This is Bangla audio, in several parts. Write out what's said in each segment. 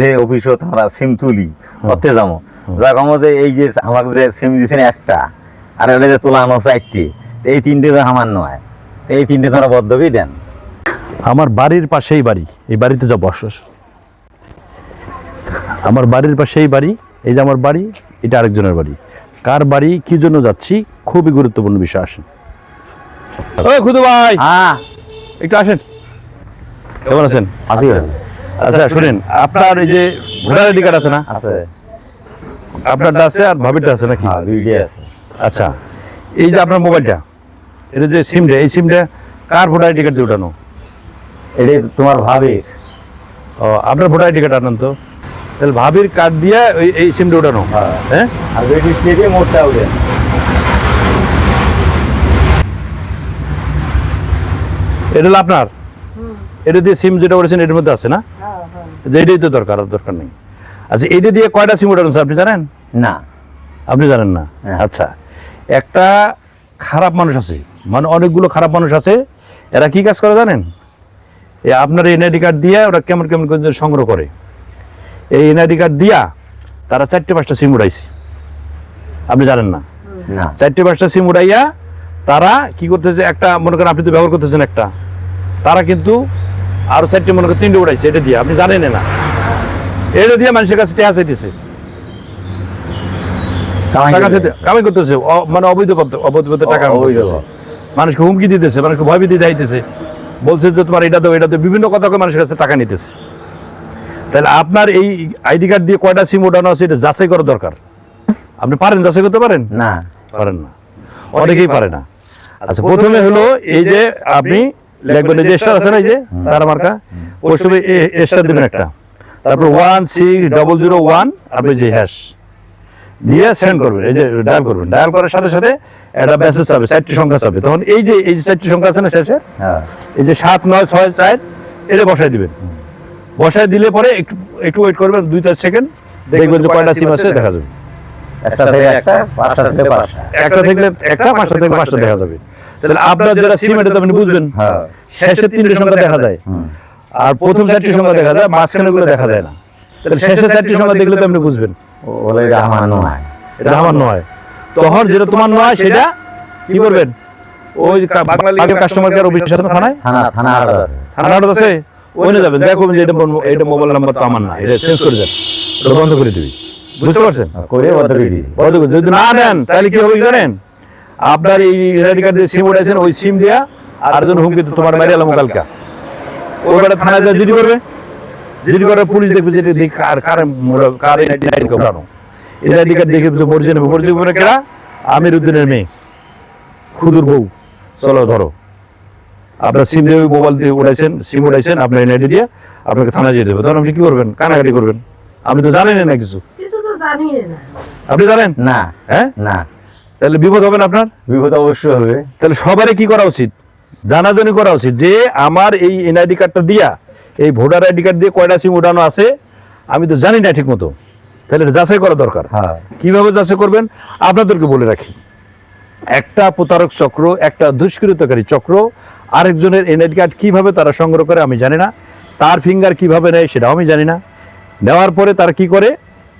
যে অফিসত আমরা সিম তুলি করতে যাব। যা কম যে এই যে আমাকে যে সিম দিয়েছেন একটা আর এটা যে তোলা আনো চারটি এই তিনটে তো আমার নয় এই তিনটে তোরা বদ্ধকেই দেন। আমার বাড়ির পাশেই বাড়ি এই বাড়িতে যা বসস আমার বাড়ির পাশেই বাড়ি এই যে আমার বাড়ি এটা আরেকজনের বাড়ি। কার বাড়ি কি জন্য যাচ্ছি খুবই গুরুত্বপূর্ণ বিষয় আসেন। ও খুদু ভাই! হ্যাঁ। একটু আসেন। কেমন আছেন? আছি ভাই। আচ্ছা শুনেন আপনার এই যে ভোটার আইডি কার্ড আছে না? আছে। আপনারটা আছে আর ভাবিরটা আছে নাকি? হ্যাঁ ভিডিও আছে। আচ্ছা এই যে আপনার মোবাইলটা এটা যে সিমটা এই সিমটা কার ভোটার আইডি কার্ড দিয়ে উঠানো এটা তোমার ভাবি ও আপনার ভোটার আইডি কার্ড আনেন তো। তাহলে ভাবির কার্ড দিয়ে ওই এই সিমটা উঠানো। হ্যাঁ। হ্যাঁ? আর বেটি থেকে মোটটা উঠেন এটা হলো আপনার? এটা দিয়ে সিম যেটা করেছেন এটার মধ্যে আছে না? যে এটাই তো দরকার আর দরকার নেই। আচ্ছা এটা দিয়ে কয়টা সিম উঠানো স্যার আপনি জানেন? না। আপনি জানেন না? হ্যাঁ। আচ্ছা। একটা খারাপ মানুষ আছে মানে অনেকগুলো খারাপ মানুষ আছে এরা কি কাজ করে জানেন? এই আপনার এনআইডি কার্ড দিয়ে ওরা কেমন কেমন করে সংগ্রহ করে। এই এনআইডি কার্ড দিয়া তারা চারটে পাঁচটা সিম উড়াইছে আপনি জানেন না? না। চারটে পাঁচটা সিম উড়াইয়া তারা কি করতেছে একটা মনে করেন আপনি তো ব্যবহার করতেছেন একটা তারা কিন্তু আরও চারটে মনে করেন তিনটে উড়াইছে এটা দিয়ে আপনি জানেন না। এটা দিয়ে মানুষের কাছে টেহা চাইতেছে। কামাই করে। করতেছে মানে অবৈধ অবৈধ টাকা। মানুষকে হুমকি দিতেছে মানুষকে ভয়ভীতি বলছে যে তোমার এটা দাও এটা দাও বিভিন্ন কথা মানুষের কাছে টাকা নিতেছে। তাহলে আপনার এই আইডি কার্ড দিয়ে কয়টা সিম ওঠানো আছে এটা যাচাই করা দরকার। আপনি পারেন যাচাই করতে পারেন? না। পারেন না। অনেকেই পারে না। আচ্ছা প্রথমে হলো এই যে আপনি লিখবেন যে স্টার আছে না এই যে তার মার্কা প্রথমে স্টার দিবেন একটা। তারপর one six double zero one আপনি যে হ্যাশ দিয়ে সেন্ড করবেন এই যে ডায়াল করবেন। ডায়াল করার সাথে সাথে একটা মেসেজ যাবে চারটি সংখ্যা যাবে তখন এই যে এই যে চারটি সংখ্যা আছে না শেষে? হ্যাঁ। এই যে সাত নয় ছয় চার এটা বসায় দিবেন। বসায় দিলে পরে একটু একটু ওয়েট করবেন দুই চার সেকেন্ড দেখবেন যে কয়টা সিম আছে দেখা যাবে। একটা থেকে একটা পাঁচটা থেকে পাঁচটা। একটা থেকে একটা পাঁচটা থেকে পাঁচটা দেখা যাবে। তাহলে আপনার যেটা সিম এটা আপনি বুঝবেন। হ্যাঁ। শেষের তিনটে সংখ্যা দেখা যায়। আর প্রথম চারটি সংখ্যা দেখা যায় মাঝখানে গুলো দেখা যায় না। তাহলে শেষের চারটি সংখ্যা দেখলে তো আপনি বুঝবেন। বলে এটা আমার নয়। এটা আমার নয়। তখন যেটা তোমার নয় সেটা কি করবেন? ওই কাস্টমার কেয়ার অফিস থানায়? থানা থানা আর থানাটা আছে? ওইনে যাবেন যে এটা মোবাইল- এটা মোবাইল নাম্বার তো আমার না। এটা চেঞ্জ করে দেন। এটা বন্ধ করে দিবি। বুঝতে পারছেন? করে বদ্ধ করে বন্ধ করে যদি না দেন তাহলে কি হবে জানেন আপনার এই রেড কার্ড দিয়ে সিম উঠাইছেন ওই সিম দিয়া আরেকজন হুমকি দিত, তোমার মারি এলাম কালকা। ওই বেটা থানায় যা জিডি করবে জিডি করে পুলিশ দেখবে যে এটা দেখি কার কার কার এনআইডি কার্ড উঠানো। এনআইডি কার্ড দেখে তো মরিছে নেবে মানে কেরা? আমির উদ্দিনের মেয়ে খুদুর বউ। চলো ধরো। আপনার সিম দিয়ে মোবাইল দিয়ে উঠাইছেন সিম উঠাইছেন আপনার এনআইডি দিয়ে আপনাকে থানায় যেতে হবে। তখন আপনি কি করবেন? কানাকাটি করবেন। আপনি তো জানেন না কিছু। কিছু তো জানি না। আপনি জানেন? না। হ্যাঁ? না। তাহলে বিপদ হবে না আপনার? বিপদ অবশ্যই হবে। তাহলে সবারই কি করা উচিত? জানাজানি করা উচিত যে আমার এই এনআইডি কার্ডটা দিয়া এই ভোটার আইডি কার্ড দিয়ে কয়টা সিম উঠানো আছে আমি তো জানি না ঠিক মতো তাহলে যাচাই করা দরকার। হ্যাঁ। কীভাবে যাচাই করবেন? আপনাদেরকে বলে রাখি। একটা প্রতারক চক্র একটা দুষ্কৃতকারী চক্র আরেকজনের এনআইডি কার্ড কীভাবে তারা সংগ্রহ করে আমি জানি না। তার ফিঙ্গার কীভাবে নেয় সেটাও আমি জানি না। নেওয়ার পরে তারা কি করে?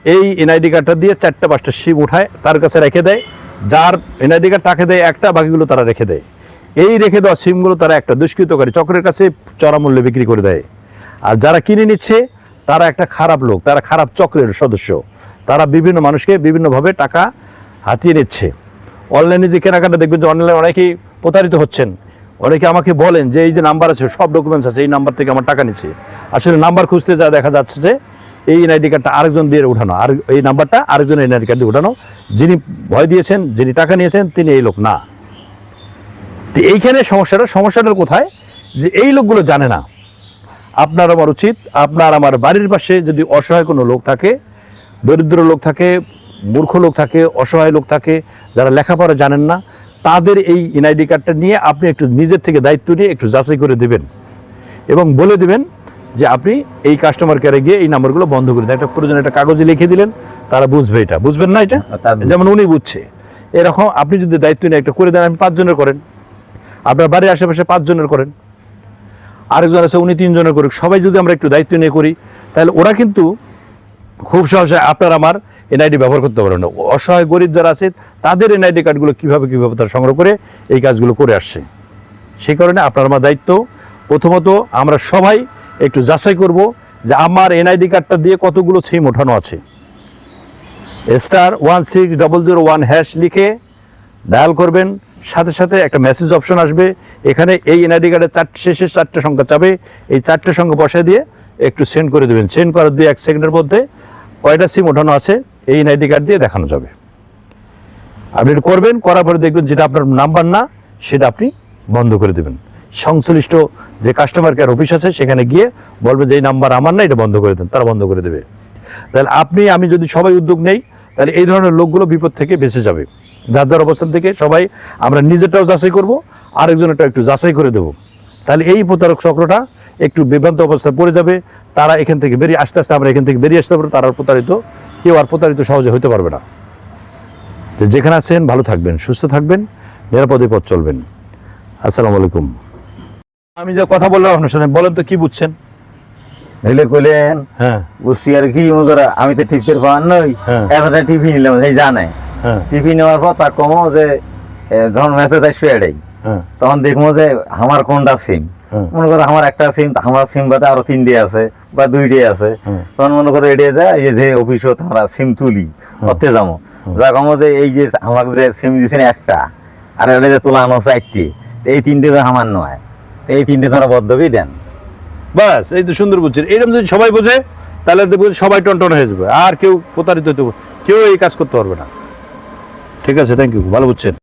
এই এনআইডি কার্ডটা দিয়ে চারটা পাঁচটা সিম উঠায় তার কাছে রেখে দেয়। যার এনআইডি কার্ড দেয় একটা, বাকিগুলো তারা রেখে দেয়। এই রেখে দেওয়া সিমগুলো তারা একটা দুষ্কৃতকারী চক্রের কাছে চড়া মূল্যে বিক্রি করে দেয়। আর যারা কিনে নিচ্ছে, তারা একটা খারাপ লোক, তারা খারাপ চক্রের সদস্য। তারা বিভিন্ন মানুষকে বিভিন্নভাবে টাকা হাতিয়ে নিচ্ছে। অনলাইনে যে কেনাকাটা দেখবেন যে অনলাইনে অনেকেই প্রতারিত হচ্ছেন। অনেকে আমাকে বলেন যে, এই যে নাম্বার আছে, সব ডকুমেন্টস আছে, এই নাম্বার থেকে আমার টাকা নিচ্ছে। আসলে নাম্বার খুঁজতে যা দেখা যাচ্ছে যে এই এনআইডি কার্ডটা আরেকজন দিয়ে উঠানো। আর এই নাম্বারটা আরেকজন এনআইডি কার্ড দিয়ে উঠানো। যিনি ভয় দিয়েছেন, যিনি টাকা নিয়েছেন, তিনি এই লোক না। তো এইখানে সমস্যাটা সমস্যাটা কোথায়? যে এই লোকগুলো জানে না। আপনার আমার উচিত, আপনার আমার বাড়ির পাশে যদি অসহায় কোনো লোক থাকে, দরিদ্র লোক থাকে, মূর্খ লোক থাকে, অসহায় লোক থাকে, যারা লেখাপড়া জানেন না, তাদের এই এনআইডি কার্ডটা নিয়ে আপনি একটু নিজের থেকে দায়িত্ব নিয়ে একটু যাচাই করে দেবেন। এবং বলে দেবেন যে আপনি এই কাস্টমার কেয়ারে গিয়ে এই নাম্বারগুলো বন্ধ করে দেন। একটা প্রয়োজন একটা কাগজে লিখে দিলেন তারা বুঝবে এটা। বুঝবেন না এটা? যেমন উনি বুঝছে। এরকম আপনি যদি দায়িত্ব নিয়ে একটা করে দেন আপনি পাঁচজনের করেন। আপনার বাড়ির আশেপাশে পাঁচজনের করেন। আরেকজন আছে উনি তিনজনের করুক। সবাই যদি আমরা একটু দায়িত্ব নিয়ে করি তাহলে ওরা কিন্তু খুব সহজে আপনার আমার এনআইডি ব্যবহার করতে পারবে না। অসহায় গরিব যারা আছে তাদের এনআইডি কার্ডগুলো কীভাবে কীভাবে তারা সংগ্রহ করে এই কাজগুলো করে আসছে। সেই কারণে আপনার আমার দায়িত্ব। প্রথমত আমরা সবাই একটু যাচাই করব যে আমার এনআইডি কার্ডটা দিয়ে কতগুলো সিম ওঠানো আছে। Star one six double zero one hash লিখে ডায়াল করবেন, সাথে সাথে একটা মেসেজ অপশন আসবে। এখানে এই এনআইডি কার্ডের চারটে শেষে চারটে সংখ্যা চাবে। এই চারটে সংখ্যা বসায় দিয়ে একটু সেন্ড করে দেবেন। সেন্ড করার দিয়ে এক সেকেন্ডের মধ্যে কয়টা সিম ওঠানো আছে, এই এনআইডি কার্ড দিয়ে দেখানো যাবে। আপনি করবেন, করার পরে দেখবেন যেটা আপনার নাম্বার না, সেটা আপনি বন্ধ করে দেবেন। সংশ্লিষ্ট যে কাস্টমার কেয়ার অফিস আছে, সেখানে গিয়ে বলবে যে, এই নাম্বার আমার না, এটা বন্ধ করে দেন। তারা বন্ধ করে দেবে। তাহলে আপনি, আমি যদি সবাই উদ্যোগ নেই, তাহলে এই ধরনের লোকগুলো বিপদ থেকে বেঁচে যাবে। যার যার অবস্থান থেকে সবাই, আমরা নিজেরটাও যাচাই করব আরেকজনেরটা একটু যাচাই করে দেব। তাহলে এই প্রতারক চক্রটা একটু বিভ্রান্ত অবস্থায় পড়ে যাবে। তারা এখান থেকে বেরিয়ে, আস্তে আস্তে আমরা এখান থেকে বেরিয়ে আসতে পারব, তারা প্রতারিত, কেউ আর প্রতারিত সহজে হতে পারবে না। যে যেখানে আছেন, ভালো থাকবেন, সুস্থ থাকবেন, নিরাপদে পথ চলবেন। আসসালামু আলাইকুম। আমি যে কথা বললাম আপনার সাথে বলেন তো কি বুঝছেন? নইলে কইলেন হ্যাঁ। বুঝছি আর কি মনে করো, আমি তো টিপের নই হ্যাঁ। একটা নিলাম সেই জানে। হ্যাঁ। নেওয়ার পর তার কমো যে মেসেজ আসবে এটাই। তখন দেখব যে আমার কোনটা সিম। মনে করো আমার একটা সিম আমার সিম বাদে আরও তিনটে আছে বা দুইটে আছে। তখন মনে করো এড়িয়ে যায় এই যে অফিসও আমরা সিম তুলি করতে যাব। যা কমো যে এই যে আমার যে সিম দিয়েছেন একটা আর এটা যে তোলা আনো চারটি এই তিনটে তো আমার নয়। এই তিনটে তারা বদ্ধকেই দেন। বাস, এই তো সুন্দর বুঝছেন। এরকম যদি সবাই বোঝে, তাহলে দেখবেন সবাই টনটন হয়ে যাবে। আর কেউ প্রতারিত হতে কেউ এই কাজ করতে পারবে না। ঠিক আছে থ্যাংক ইউ ভালো বুঝছেন।